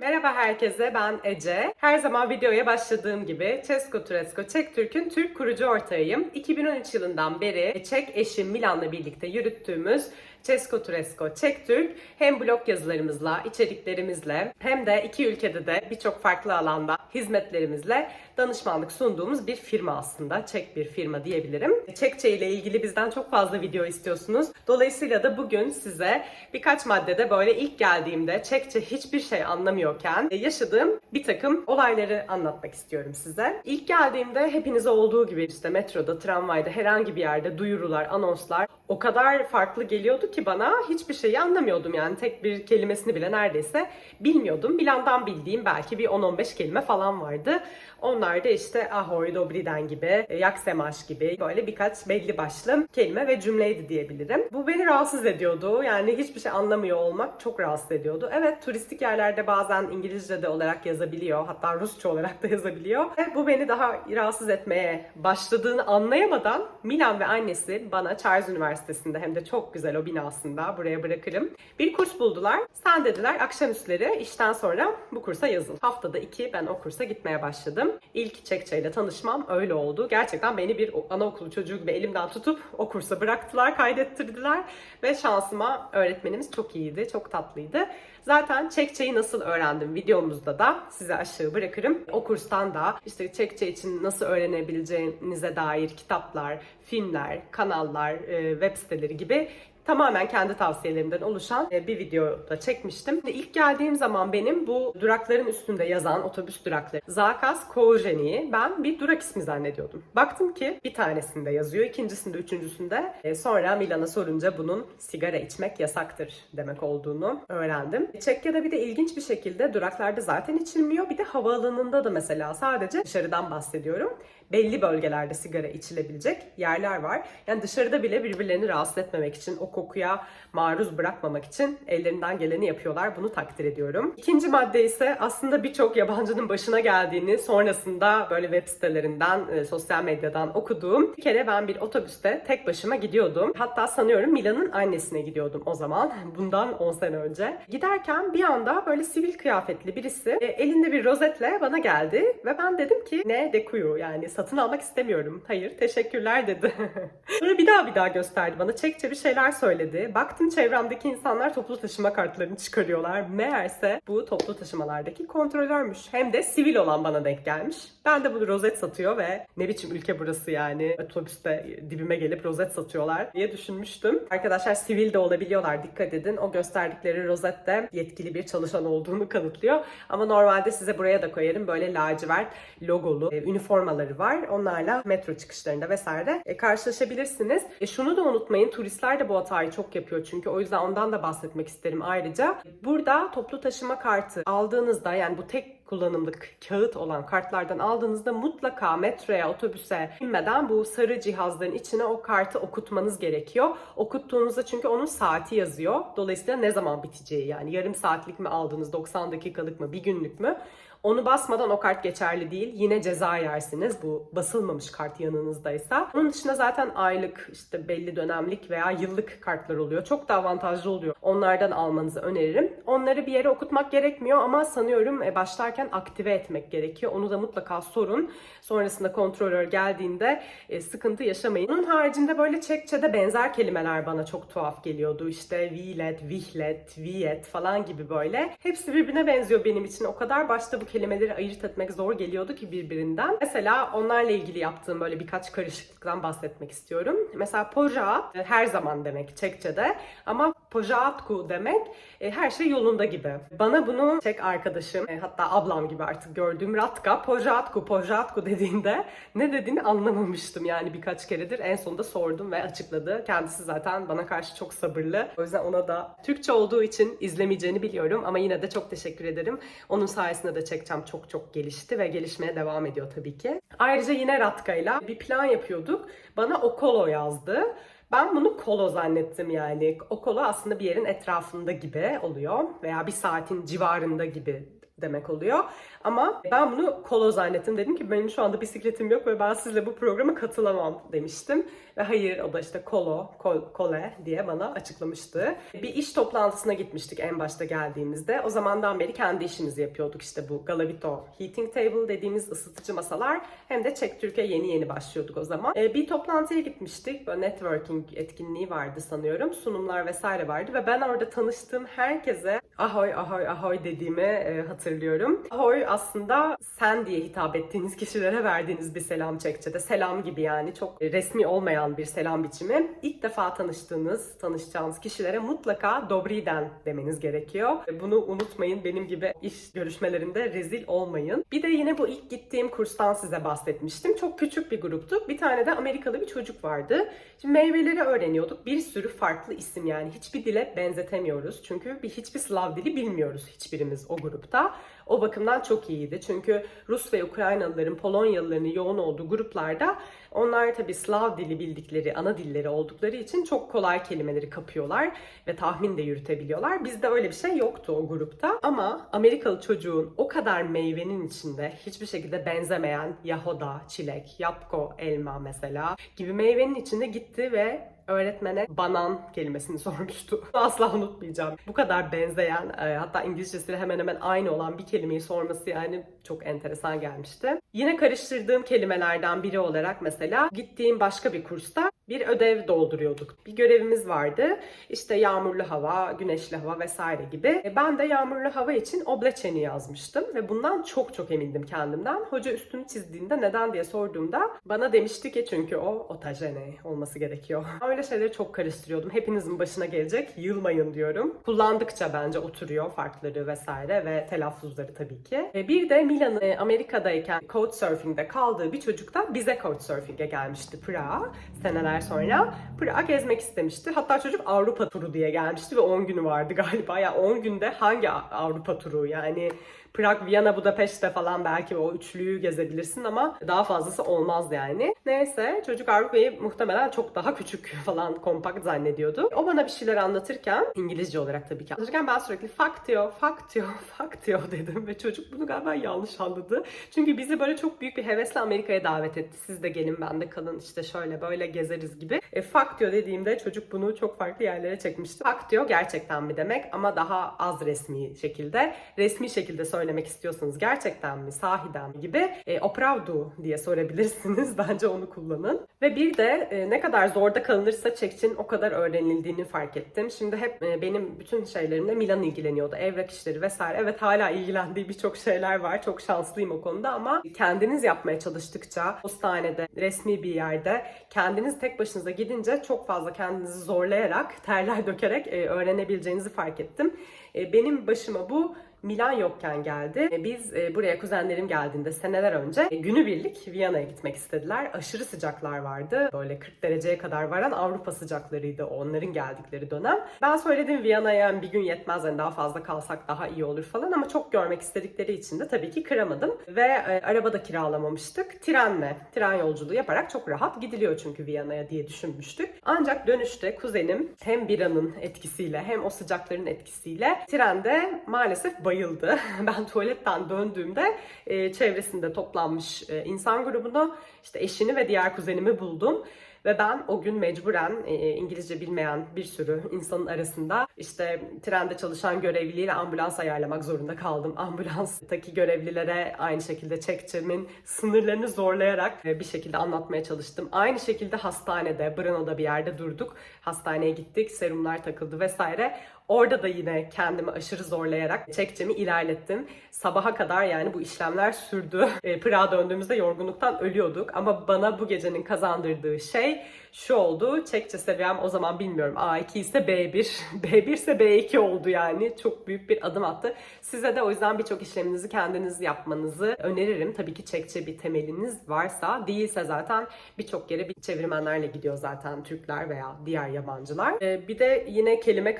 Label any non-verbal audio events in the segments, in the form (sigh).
Merhaba herkese, ben Ece. Her zaman videoya başladığım gibi Cesko Turesko Çek Türk'ün Türk kurucu ortağıyım. 2013 yılından beri Çek eşim Milan'la birlikte yürüttüğümüz Cesko Turesko Çek Türk hem blog yazılarımızla, içeriklerimizle hem de iki ülkede de birçok farklı alanda hizmetlerimizle danışmanlık sunduğumuz bir firma aslında. Çek bir firma diyebilirim. Çekçe ile ilgili bizden çok fazla video istiyorsunuz. Dolayısıyla da bugün size birkaç maddede böyle ilk geldiğimde Çekçe hiçbir şey anlamıyorken yaşadığım bir takım olayları anlatmak istiyorum size. İlk geldiğimde hepinize olduğu gibi işte metroda, tramvayda, herhangi bir yerde duyurular, anonslar o kadar farklı geliyordu ki bana hiçbir şeyi anlamıyordum yani tek bir kelimesini bile neredeyse bilmiyordum. Milan'dan bildiğim belki bir 10-15 kelime falan vardı. Onlar da işte ahoy, dobriden gibi, yaksemaş gibi böyle birkaç belli başlı kelime ve cümleydi diyebilirim. Bu beni rahatsız ediyordu. Yani hiçbir şey anlamıyor olmak çok rahatsız ediyordu. Evet turistik yerlerde bazen İngilizce de olarak yazabiliyor. Hatta Rusça olarak da yazabiliyor. Ve bu beni daha rahatsız etmeye başladığını anlayamadan Milan ve annesi bana Charles Üniversitesi'nde hem de çok güzel o binasında buraya bırakırım. Bir kurs buldular. Sen dediler akşamüstleri işten sonra bu kursa yazıl. Haftada iki ben o kursa gitmeye başladım. İlk Çekçe'yle tanışmam öyle oldu. Gerçekten beni bir anaokulu çocuğu gibi elimden tutup o kursa bıraktılar, kaydettirdiler. Ve şansıma öğretmenimiz çok iyiydi, çok tatlıydı. Zaten Çekçe'yi nasıl öğrendim videomuzda da size aşağı bırakırım. O kurstan da işte Çekçe için nasıl öğrenebileceğinize dair kitaplar, filmler, kanallar, e, web siteleri gibi tamamen kendi tavsiyelerimden oluşan e, bir video da çekmiştim. İlk geldiğim zaman benim bu durakların üstünde yazan otobüs durakları Zakas Koujeni'yi ben bir durak ismi zannediyordum. Baktım ki bir tanesinde yazıyor, ikincisinde, üçüncüsünde. E, sonra Milan'a sorunca bunun sigara içmek yasaktır demek olduğunu öğrendim. Çekya'da bir de ilginç bir şekilde duraklarda zaten içilmiyor. Bir de havaalanında da mesela sadece dışarıdan bahsediyorum. Belli bölgelerde sigara içilebilecek yerler var. Yani dışarıda bile birbirlerini rahatsız etmemek için, o kokuya maruz bırakmamak için ellerinden geleni yapıyorlar. Bunu takdir ediyorum. İkinci madde ise aslında birçok yabancının başına geldiğini sonrasında böyle web sitelerinden, e, sosyal medyadan okuduğum. Bir kere ben bir otobüste tek başıma gidiyordum. Hatta sanıyorum Milan'ın annesine gidiyordum o zaman. (laughs) Bundan 10 sene önce. Giderken bir anda böyle sivil kıyafetli birisi e, elinde bir rozetle bana geldi ve ben dedim ki ne dekuyu yani satın almak istemiyorum. Hayır teşekkürler dedi. (laughs) Sonra bir daha bir daha gösterdi bana. Çekçe bir şeyler söyledi. Baktım çevremdeki insanlar toplu taşıma kartlarını çıkarıyorlar. Meğerse bu toplu taşımalardaki kontrolörmüş. Hem de sivil olan bana denk gelmiş. Ben de bunu rozet satıyor ve ne biçim ülke burası yani. Otobüste dibime gelip rozet satıyorlar diye düşünmüştüm. Arkadaşlar sivil de olabiliyorlar dikkat edin. O gösterdikleri rozette yetkili bir çalışan olduğunu kanıtlıyor. Ama normalde size buraya da koyarım böyle lacivert logolu e, üniformaları var. Onlarla metro çıkışlarında vesaire e, karşılaşabilirsiniz. E, şunu da unutmayın turistler de bu hatayı çok yapıyor çünkü o yüzden ondan da bahsetmek isterim ayrıca. Burada toplu taşıma kartı aldığınızda yani bu tek kullanımlık kağıt olan kartlardan aldığınızda mutlaka metroya, otobüse binmeden bu sarı cihazların içine o kartı okutmanız gerekiyor. Okuttuğunuzda çünkü onun saati yazıyor. Dolayısıyla ne zaman biteceği yani yarım saatlik mi aldınız, 90 dakikalık mı, bir günlük mü? Onu basmadan o kart geçerli değil. Yine ceza yersiniz bu basılmamış kart yanınızdaysa. Onun dışında zaten aylık işte belli dönemlik veya yıllık kartlar oluyor. Çok da avantajlı oluyor. Onlardan almanızı öneririm. Onları bir yere okutmak gerekmiyor ama sanıyorum e, başlarken aktive etmek gerekiyor. Onu da mutlaka sorun. Sonrasında kontrolör geldiğinde e, sıkıntı yaşamayın. Onun haricinde böyle Çekçe'de benzer kelimeler bana çok tuhaf geliyordu. İşte vilet, vihlet, viyet falan gibi böyle. Hepsi birbirine benziyor benim için. O kadar başta bu kelimeleri ayırt etmek zor geliyordu ki birbirinden. Mesela onlarla ilgili yaptığım böyle birkaç karışıklıktan bahsetmek istiyorum. Mesela poja e, her zaman demek Çekçe'de ama pojatku demek e, her şey yolunda gibi. Bana bunu Çek arkadaşım e, hatta ablam gibi artık gördüğüm Ratka pojatku pojatku dediğinde ne dediğini anlamamıştım yani birkaç keredir. En sonunda sordum ve açıkladı. Kendisi zaten bana karşı çok sabırlı. O yüzden ona da Türkçe olduğu için izlemeyeceğini biliyorum ama yine de çok teşekkür ederim. Onun sayesinde de Çekçem çok çok gelişti ve gelişmeye devam ediyor tabii ki. Ayrıca yine Ratka'yla bir plan yapıyorduk. Bana Okolo yazdı. Ben bunu kolo zannettim yani. O kolo aslında bir yerin etrafında gibi oluyor veya bir saatin civarında gibi demek oluyor. Ama ben bunu kolo zannettim. Dedim ki benim şu anda bisikletim yok ve ben sizle bu programa katılamam demiştim. Ve hayır o da işte kolo, kol, kole diye bana açıklamıştı. Bir iş toplantısına gitmiştik en başta geldiğimizde. O zamandan beri kendi işimizi yapıyorduk. İşte bu Galavito Heating Table dediğimiz ısıtıcı masalar. Hem de Çek Türkiye yeni yeni başlıyorduk o zaman. Ee, bir toplantıya gitmiştik. Böyle networking etkinliği vardı sanıyorum. Sunumlar vesaire vardı ve ben orada tanıştığım herkese ahoy ahoy ahoy dediğimi e, hatırlıyorum. Ahoy aslında sen diye hitap ettiğiniz kişilere verdiğiniz bir selam Çekçe'de. Selam gibi yani çok resmi olmayan bir selam biçimi. İlk defa tanıştığınız, tanışacağınız kişilere mutlaka Dobriden demeniz gerekiyor. Bunu unutmayın. Benim gibi iş görüşmelerinde rezil olmayın. Bir de yine bu ilk gittiğim kurstan size bahsetmiştim. Çok küçük bir gruptuk. Bir tane de Amerikalı bir çocuk vardı. Şimdi meyveleri öğreniyorduk. Bir sürü farklı isim yani. Hiçbir dile benzetemiyoruz. Çünkü bir hiçbir Slav dili bilmiyoruz hiçbirimiz o grupta. O bakımdan çok iyiydi. Çünkü Rus ve Ukraynalıların, Polonyalıların yoğun olduğu gruplarda onlar tabii Slav dili bildikleri, ana dilleri oldukları için çok kolay kelimeleri kapıyorlar ve tahmin de yürütebiliyorlar. Bizde öyle bir şey yoktu o grupta. Ama Amerikalı çocuğun o kadar meyvenin içinde hiçbir şekilde benzemeyen yahoda, çilek, yapko, elma mesela gibi meyvenin içinde gitti ve öğretmene banan kelimesini (laughs) sormuştu. Asla unutmayacağım. Bu kadar benzeyen, e, hatta İngilizcesiyle hemen hemen aynı olan bir kelimeyi sorması yani çok enteresan gelmişti. Yine karıştırdığım kelimelerden biri olarak mesela gittiğim başka bir kursta bir ödev dolduruyorduk. Bir görevimiz vardı. İşte yağmurlu hava, güneşli hava vesaire gibi. E, Ben de yağmurlu hava için obleçeni yazmıştım ve bundan çok çok emindim kendimden. Hoca üstünü çizdiğinde neden diye sorduğumda bana demişti ki çünkü o otajene olması gerekiyor. (laughs) Öyle şeyleri çok karıştırıyordum. Hepinizin başına gelecek. Yılmayın diyorum. Kullandıkça bence oturuyor farkları vesaire ve telaffuzları tabii ki. E, Bir de Milan'ın Amerika'dayken Couchsurfing'de kaldığı bir çocuk da bize Couchsurfing'e gelmişti Prag'a seneler sonra. Prag'a gezmek istemişti. Hatta çocuk Avrupa turu diye gelmişti ve 10 günü vardı (laughs) galiba. Ya 10 günde hangi Avrupa turu yani Prag, Viyana, Budapeşte falan belki o üçlüyü gezebilirsin ama daha fazlası olmaz yani. Neyse çocuk Avrupa'yı muhtemelen çok daha küçük (laughs) falan kompakt zannediyordu. O bana bir şeyler anlatırken İngilizce olarak tabii ki anlatırken ben sürekli fuck diyor, fuck diyor, (laughs) fuck diyor dedim ve çocuk bunu galiba yanlış anladı. Çünkü bizi böyle çok büyük bir hevesle Amerika'ya davet etti. Siz de gelin ben de kalın işte şöyle böyle gezeriz gibi. E, diyor dediğimde çocuk bunu çok farklı yerlere çekmişti. Diyor gerçekten mi demek ama daha az resmi şekilde. Resmi şekilde söylemek istiyorsanız gerçekten mi, sahiden mi gibi e, opravdu diye sorabilirsiniz. (laughs) Bence onu kullanın. Ve bir de e, ne kadar zorda kalınırsa Çekçin o kadar öğrenildiğini fark ettim. Şimdi hep e, benim bütün şeylerimle Milan ilgileniyordu. Evrak işleri vesaire. Evet hala ilgilendiği birçok şeyler var. Çok şanslıyım o konuda ama kendiniz yapmaya çalıştıkça postanede, resmi bir yerde kendiniz tek başınıza gidince çok fazla kendinizi zorlayarak, terler dökerek e, öğrenebileceğinizi fark ettim. E, benim başıma bu Milan yokken geldi. E, Biz e, buraya kuzenlerim geldiğinde seneler önce e, günübirlik Viyana'ya gitmek istediler. Aşırı sıcaklar vardı. Böyle 40 dereceye kadar varan Avrupa sıcaklarıydı onların geldikleri dönem. Ben söyledim Viyana'ya bir gün yetmez yani daha fazla kalsak daha iyi olur falan ama çok görmek istedikleri için de tabii ki kıramadım. Ve e, araba da kiralamamıştık. Trenle, tren yolculuğu yaparak çok rahat gidiliyor çünkü Viyana'ya diye düşünmüştük. Ancak dönüşte kuzenim hem biranın etkisiyle hem o sıcakların etkisiyle trende maalesef bayıldı. (laughs) Ben tuvaletten döndüğümde e, çevresinde toplanmış e, insan grubunu, işte eşini ve diğer kuzenimi buldum. Ve ben o gün mecburen e, İngilizce bilmeyen bir sürü insanın arasında işte trende çalışan görevliyle ambulans ayarlamak zorunda kaldım. (laughs) Ambulanstaki görevlilere aynı şekilde çekçemin sınırlarını zorlayarak e, bir şekilde anlatmaya çalıştım. Aynı şekilde hastanede, Brno'da bir yerde durduk. Hastaneye gittik, serumlar takıldı vesaire. Orada da yine kendimi aşırı zorlayarak çekçemi ilerlettim. Sabaha kadar yani bu işlemler sürdü. (laughs) E, Pırağa döndüğümüzde yorgunluktan ölüyorduk. Ama bana bu gecenin kazandırdığı şey şu oldu. Çekçe seviyem o zaman bilmiyorum A2 ise B1, B1 (laughs) ise B2 oldu yani. Çok büyük bir adım attı. Size de o yüzden birçok işleminizi kendiniz yapmanızı öneririm. Tabii ki Çekçe bir temeliniz varsa, değilse zaten birçok yere bir çevirmenlerle gidiyor zaten Türkler veya diğer yabancılar. E, bir de yine kelime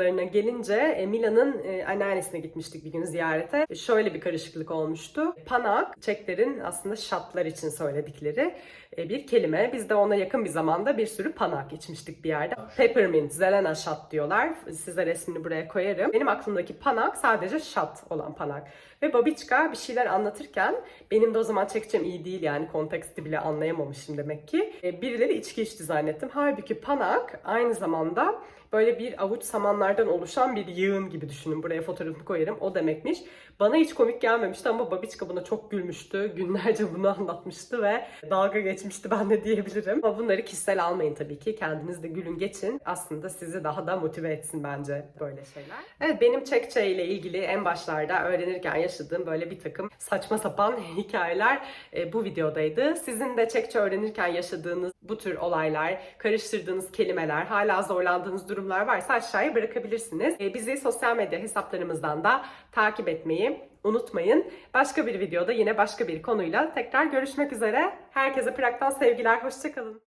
karışıklıklarına gelince e, Milan'ın e, anneannesine gitmiştik bir gün ziyarete. Şöyle bir karışıklık olmuştu. Panak, Çeklerin aslında şatlar için söyledikleri e, bir kelime. Biz de ona yakın bir zamanda bir sürü panak içmiştik bir yerde. Peppermint, zelena shot diyorlar. Size resmini buraya koyarım. Benim aklımdaki panak sadece shot olan panak. Ve Babiçka bir şeyler anlatırken benim de o zaman çekeceğim iyi değil yani konteksti bile anlayamamışım demek ki. E, birileri içki içti zannettim. Halbuki panak aynı zamanda böyle bir avuç samanlardan oluşan bir yığın gibi düşünün. Buraya fotoğrafını koyarım. O demekmiş. Bana hiç komik gelmemişti ama Babiçka buna çok gülmüştü. Günlerce bunu anlatmıştı ve dalga geçmişti ben de diyebilirim. Ama bunları kişisel almayın tabii ki. Kendiniz de gülün geçin. Aslında sizi daha da motive etsin bence böyle şeyler. Evet benim Çekçe ile ilgili en başlarda öğrenirken yaşadığım böyle bir takım saçma sapan (laughs) hikayeler e, bu videodaydı. Sizin de Çekçe öğrenirken yaşadığınız bu tür olaylar, karıştırdığınız kelimeler, hala zorlandığınız durumlar varsa aşağıya bırakabilirsiniz. E, bizi sosyal medya hesaplarımızdan da takip etmeyi unutmayın. Başka bir videoda yine başka bir konuyla tekrar görüşmek üzere. Herkese Prag'dan sevgiler, hoşçakalın.